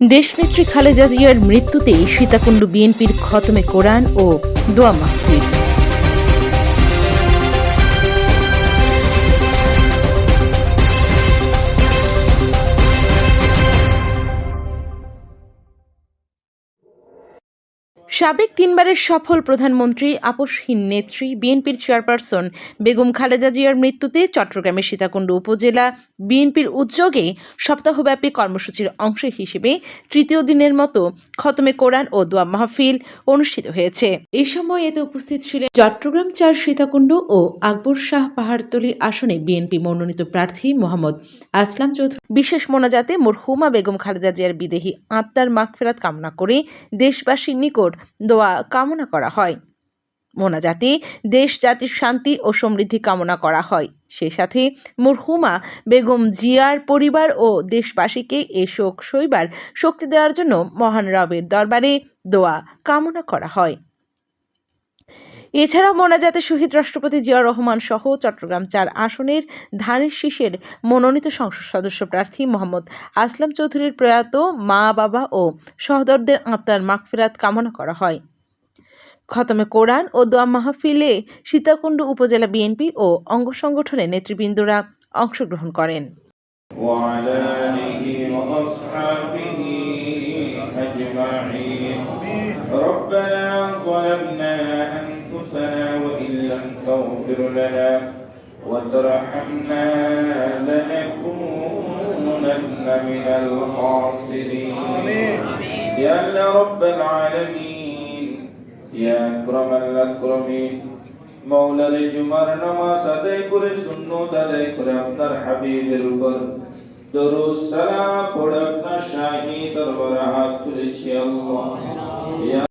দেশনেত্রী খালেদা জিয়ার মৃত্যুতেই সীতাকুণ্ড বিএনপির খতমে কোরআন ও দোয়া মাহফিল। সাবেক তিনবারের সফল প্রধানমন্ত্রী আপসহীন নেত্রী বিএনপির চেয়ারপারসন বেগম খালেদা জিয়ার মৃত্যুতে চট্টগ্রামের সীতাকুণ্ড উপজেলা বিএনপির উদ্যোগে সপ্তাহব্যাপী কর্মসূচির অংশ হিসেবে তৃতীয় দিনের মতো খতমে কোরআন ও দোয়া মাহফিল অনুষ্ঠিত হয়েছে। এ সময় এতে উপস্থিত ছিলেন চট্টগ্রাম চার সীতাকুণ্ড ও আকবর শাহ পাহাড়তলী আসনে বিএনপি মনোনীত প্রার্থী মোহাম্মদ আসলাম চৌধুরী। বিশেষ মোনাজাতে মরহুমা বেগম খালেদা জিয়ার বিদেহী আত্মার মাগফেরাত কামনা করে দেশবাসীর নিকট দোয়া কামনা করা হয়। মোনাজাতে দেশ জাতির শান্তি ও সমৃদ্ধি কামনা করা হয়। সে সাথে মুরহুমা, বেগম জিয়ার পরিবার ও দেশবাসীকে এ শোক শৈবার শক্তি দেওয়ার জন্য মহান রবের দরবারে দোয়া কামনা করা হয়। এছাড়াও মোনাজাতে শহীদ রাষ্ট্রপতি জিয়া রহমান সহ চট্টগ্রাম চার আসনের ধানের শীষের মনোনীত সংসদ সদস্য প্রার্থী মোহাম্মদ আসলাম চৌধুরীর প্রয়াত মা বাবা ও সহদরদের আত্মার মাগফিরাত কামনা করা হয় খতমে কোরআন ও দোয়া মাহফিলে সীতাকুণ্ড উপজেলা বিএনপি ও অঙ্গ সংগঠনের নেতৃবৃন্দরা অংশগ্রহণ করেন وعلى آله وأصحابه أجمعين ربنا ظلمنا أنفسنا وإن لم تغفر لنا وترحمنا لنكونن من الخاسرين يا الله رب العالمين يا أكرم الأكرمين মৌলার জুমার নামাজ আদায় করে সুন্নত আদায় করে আপনার হাবিবের উপর দরুদ সালাম পড়ে আপনার শাহী দরবারে হাত তুলেছি আল্লাহ ইয়া